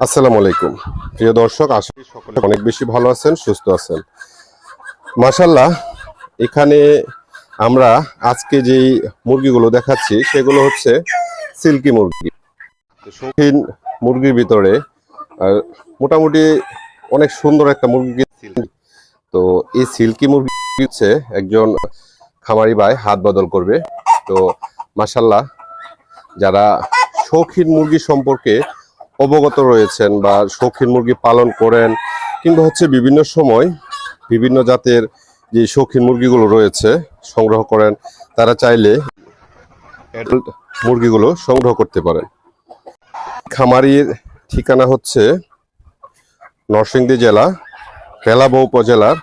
আসসালামু আলাইকুম। প্রিয় দর্শক, আশা করি সকলে অনেক বেশি ভালো আছেন, সুস্থ আছেন। মাশাল্লাহ এখানে আমরা আজকে যেই মুরগিগুলো দেখাচ্ছি, সেগুলো হচ্ছে সিল্কি মুরগি। শৌখিন মুরগির ভিতরে মোটামুটি অনেক সুন্দর একটা মুরগি তো এই সিল্কি মুরগি হচ্ছে একজন খামারি ভাই হাত বদল করবে। তো মাশাল্লাহ যারা শৌখিন মুরগি সম্পর্কে অবগত রয়েছেন বা শৌখিন মুরগি পালন করেন কিংবা হচ্ছে বিভিন্ন সময় বিভিন্ন জাতের যে শৌখিন মুরগিগুলো রয়েছে সংগ্রহ করেন, তারা চাইলে অ্যাডাল্ট মুরগিগুলো সংগ্রহ করতে পারেন। খামারির ঠিকানা হচ্ছে নরসিংদী জেলা কেলাবো উপজেলার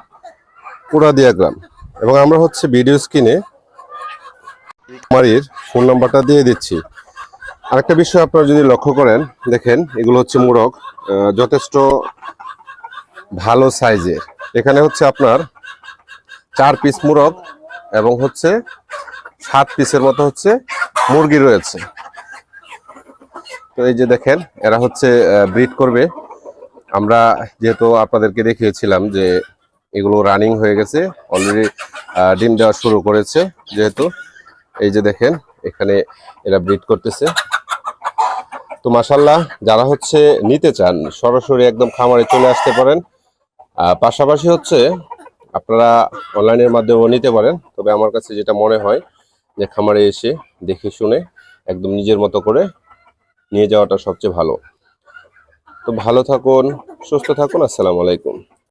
পুরাদিয়া গ্রাম। এবং আমরা হচ্ছে ভিডিও স্ক্রিনে খামারির ফোন নাম্বারটা দিয়ে দিচ্ছি। আরেকটা বিষয় আপনারা যদি লক্ষ্য করেন, দেখেন, এগুলো হচ্ছে মোরগ যথেষ্ট ভালো সাইজের। এখানে হচ্ছে আপনার চার পিস মোরগ এবং হচ্ছে সাত পিসের মতো হচ্ছে মুরগি রয়েছে। তো এই যে দেখেন, এরা হচ্ছে ব্রিড করবে। আমরা যেহেতু আপনাদেরকে দেখিয়েছিলাম যে এগুলো রানিং হয়ে গেছে অলরেডি ডিম দেওয়া শুরু করেছে, যেহেতু এই যে দেখেন, এখানে এরা ব্রিড করতেছে। তো মাসাল্লাহ যারা হচ্ছে নিতে চান, সরাসরি একদম খামারে চলে আসতে পারেন। পাশাপাশি হচ্ছে আপনারা অনলাইনের মাধ্যমেও নিতে পারেন। তবে আমার কাছে যেটা মনে হয় যে খামারে এসে দেখে শুনে একদম নিজের মতো করে নিয়ে যাওয়াটা সবচেয়ে ভালো। তো ভালো থাকুন, সুস্থ থাকুন, আসসালামু আলাইকুম।